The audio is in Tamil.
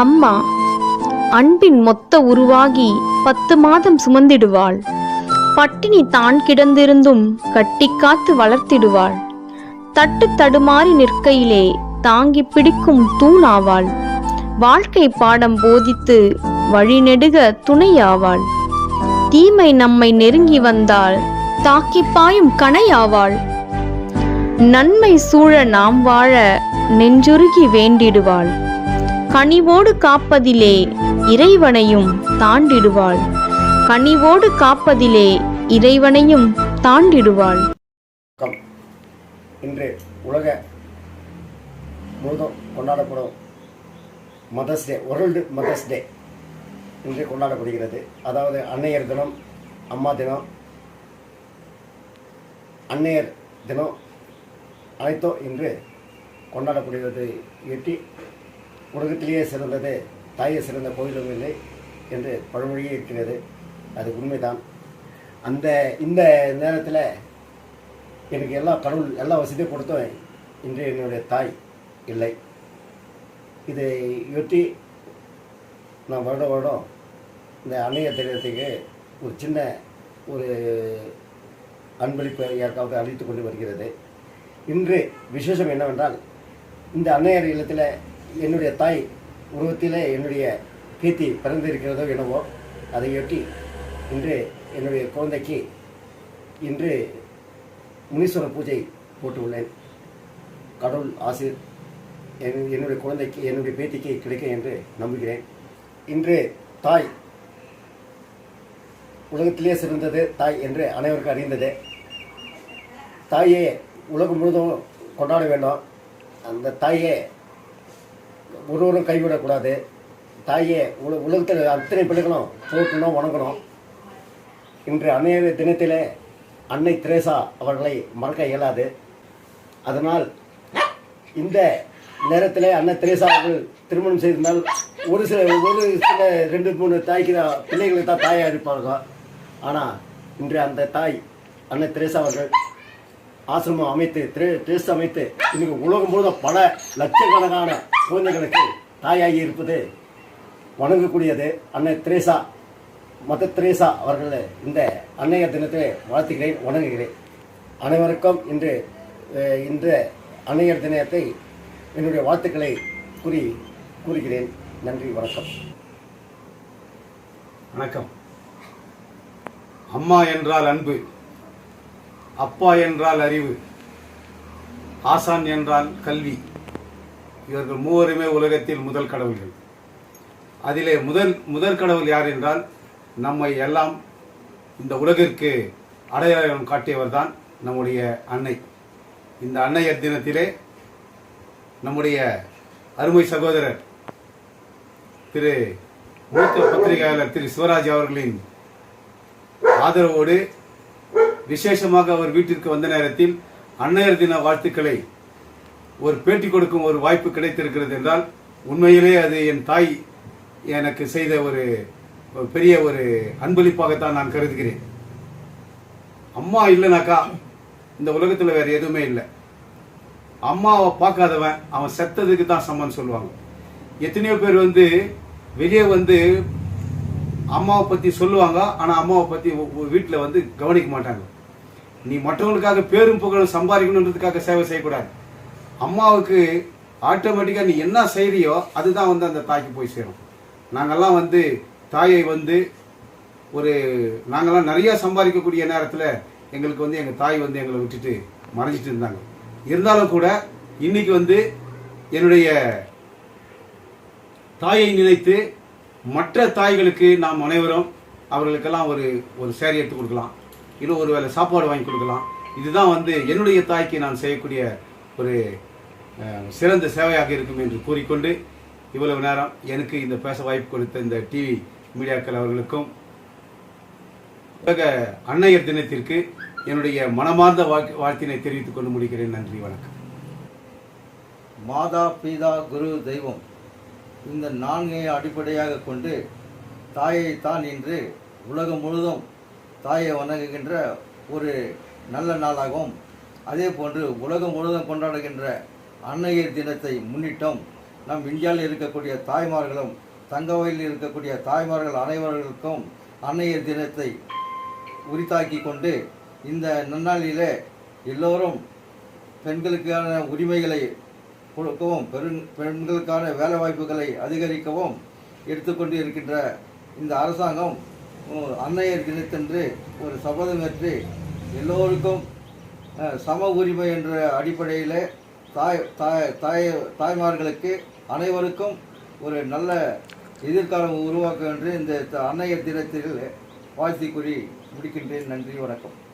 அம்மா அன்பின் மொத்த உருவாகி பத்து மாதம் சுமந்திடுவாள். பட்டினி தான் கிடந்திருந்தும் கட்டி காத்து வளர்த்திடுவாள். தட்டு தடுமாறி நிற்கையிலே தாங்கி பிடிக்கும் தூணாவாள். வாழ்க்கை பாடம் போதித்து வழிநெடுக துணையாவாள். தீமை நம்மை நெருங்கி வந்தால் தாக்கி பாயும் கணையாவாள். நன்மை சூழ நாம் வாழ நெஞ்சுருகி வேண்டிடுவாள். கனிவோடு காப்பதிலே இறைவனையும் தாண்டிடுவாள். கனிவோடு காப்பதிலே இறைவனையும் தாண்டிடுவாள். இன்று உலக முழுதும் கொண்டாடப்படும் mothers day world mothers day இன்று கொண்டாடப்படுகிறது. அதாவது அன்னையர் தினம் அம்மா தினம் அன்னையர் தினம் அனைத்தும் இன்று கொண்டாடப்படுகிறது எட்டி உலகத்திலேயே சிறந்தது தாயை சிறந்த கோயிலும் இல்லை என்று பழமொழியே இருக்கிறது. அது உண்மைதான். அந்த இந்த நேரத்தில் எனக்கு எல்லா கடவுள் எல்லா வசதியும் கொடுத்தும் இன்று என்னுடைய தாய் இல்லை. இதை ஒட்டி நான் வருடம் வருடம் இந்த அன்னைய தினத்துக்கு ஒரு சின்ன ஒரு அன்பளிப்பை யாருக்காவது அளித்து கொண்டு வருகிறது. இன்று விசேஷம் என்னவென்றால் இந்த அன்னையர் இல்லத்தில் என்னுடைய தாய் உருவத்திலே என்னுடைய கீர்த்தி பிறந்திருக்கிறதோ என்னவோ அதையொட்டி இன்று என்னுடைய குழந்தைக்கு இன்று முனீஸ்வரர் பூஜை போட்டுள்ளேன். கடவுள் ஆசிர் என்னுடைய குழந்தைக்கு என்னுடைய பேத்திக்கு கிடைக்கும் என்று நம்புகிறேன். இன்று தாய் உலகத்திலே சிறந்தது தாய் என்று அனைவருக்கும் அறிந்தது. தாயே உலகம் முழுதும் கொண்டாட வேண்டும். அந்த தாயே ஒருவரும் கைவிடக்கூடாது. தாயே உல உலகத்தில் அத்தனை பிள்ளைகளும் போட்டணும் வணங்கணும் இன்று அன்னைய தினத்திலே அன்னை திரேசா அவர்களை மறக்க இயலாது. அதனால் இந்த நேரத்திலே அன்னை திரேசா அவர்கள் திருமணம் செய்திருந்தால் ஒரு சில ஒரு சில ரெண்டு மூணு தாய்க்கு தான் பிள்ளைகளுக்கு தான் தாயாக இருப்பாங்க ஆனால் இன்று அந்த தாய் அன்னை திரேசா அவர்கள் ஆசிரமம் அமைத்து திரு திரேசா அமைத்து இன்னைக்கு உலகம் முழுவதும் பல லட்சக்கணக்கான குழந்தைகளுக்கு தாயாகி இருப்பது வணங்கக்கூடியது. அன்னை திரேசா மத திரேசா அவர்களை இந்த அன்னையர் தினத்தை வாழ்த்துகிறேன் வணங்குகிறேன். அனைவருக்கும் இன்று இந்த அன்னையர் தினத்தை என்னுடைய வாழ்த்துக்களை கூறி கூறுகிறேன். நன்றி வணக்கம். வணக்கம். அம்மா என்றால் அன்பு அப்பா என்றால் அறிவு ஆசான் என்றால் கல்வி. இவர்கள் மூவருமே உலகத்தில் முதல் கடவுள்கள். அதிலே முதல் முதல் கடவுள் யார் என்றால் நம்மை எல்லாம் இந்த உலகிற்கு அடையாளம் காட்டியவர் தான் நம்முடைய அன்னை. இந்த அன்னையர் தினத்திலே நம்முடைய அருமை சகோதரர் திரு மூத்த பத்திரிகையாளர் திரு சிவராஜ் அவர்களின் ஆதரவோடு விசேஷமாக அவர் வீட்டிற்கு வந்த நேரத்தில் அன்னையர் தின வாழ்த்துக்களை ஒரு பேட்டி கொடுக்கும் ஒரு வாய்ப்பு கிடைத்திருக்கிறது என்றால் உண்மையிலே அது என் தாய் எனக்கு செய்த ஒரு பெரிய ஒரு அன்பளிப்பாகத்தான் நான் கருதுகிறேன். அம்மா இல்லைனாக்கா இந்த உலகத்தில் வேற எதுவுமே இல்லை. அம்மாவை பார்க்காதவன் அவன் செத்ததுக்கு தான் சம்மன் சொல்லுவாங்க. எத்தனையோ பேர் வந்து வெளியே வந்து அம்மாவை பற்றி சொல்லுவாங்க ஆனால் அம்மாவை பற்றி வீட்டில் வந்து கவனிக்க மாட்டாங்க. நீ மற்றவங்களுக்காக பேரும் புகழும் சம்பாதிக்கணுன்றதுக்காக சேவை செய்யக்கூடாது. அம்மாவுக்கு ஆட்டோமேட்டிக்காக நீ என்ன செய்கிறியோ அதுதான் வந்து அந்த தாய்க்கு போய் சேரும். நாங்கெல்லாம் வந்து தாயை வந்து ஒரு நாங்கள்லாம் நிறையா சம்பாதிக்கக்கூடிய நேரத்தில் எங்களுக்கு வந்து எங்கள் தாய் வந்து எங்களை விட்டுட்டு மறைஞ்சிட்டு இருந்தாங்க. இருந்தாலும் கூட இன்னைக்கு வந்து என்னுடைய தாயை நினைத்து மற்ற தாய்களுக்கு நாம் அனைவரும் அவர்களுக்கெல்லாம் ஒரு ஒரு சேரீ எடுத்து கொடுக்கலாம். இல்லை ஒரு வேளை சாப்பாடு வாங்கி கொடுக்கலாம். இதுதான் வந்து என்னுடைய தாய்க்கு நான் செய்யக்கூடிய ஒரு சிறந்த சேவையாக இருக்கும் என்று கூறிக்கொண்டு இவ்வளவு நேரம் எனக்கு இந்த பேச வாய்ப்பு கொடுத்த இந்த டிவி மீடியாக்கள் அவர்களுக்கும் உலக அன்னையர் தினத்திற்கு என்னுடைய மனமார்ந்த வாழ்த்தினை தெரிவித்துக் கொண்டு முடிக்கிறேன். நன்றி வணக்கம். மாதா பிதா குரு தெய்வம் இந்த நான்கை அடிப்படையாக கொண்டு தாயை தான் இன்று உலகம் முழுதும் தாயை வணங்குகின்ற ஒரு நல்ல நாளாகவும் அதே போன்று உலகம் முழுவதும் கொண்டாடுகின்ற அன்னையர் தினத்தை முன்னிட்டும் நம் இந்தியாவில் இருக்கக்கூடிய தாய்மார்களும் தங்கவயலில் இருக்கக்கூடிய தாய்மார்கள் அனைவர்களுக்கும் அன்னையர் தினத்தை உரித்தாக்கி கொண்டு இந்த நன்னாளிலே எல்லோரும் பெண்களுக்கான உரிமைகளை கொடுக்கவும் பெரும் பெண்களுக்கான வேலை வாய்ப்புகளை அதிகரிக்கவும் எடுத்துக்கொண்டு இருக்கின்ற இந்த அரசாங்கம் அன்னையர் தினத்தன்று ஒரு சபதம் ஏற்று எல்லோருக்கும் சம உரிமை என்ற அடிப்படையில் தாய் தாய் தாய் தாய்மார்களுக்கு அனைவருக்கும் ஒரு நல்ல எதிர்காலம் உருவாக்கும் என்று இந்த த- அன்னையர் தினத்தில் வாழ்த்தி கூறி முடிக்கின்றேன். நன்றி வணக்கம்.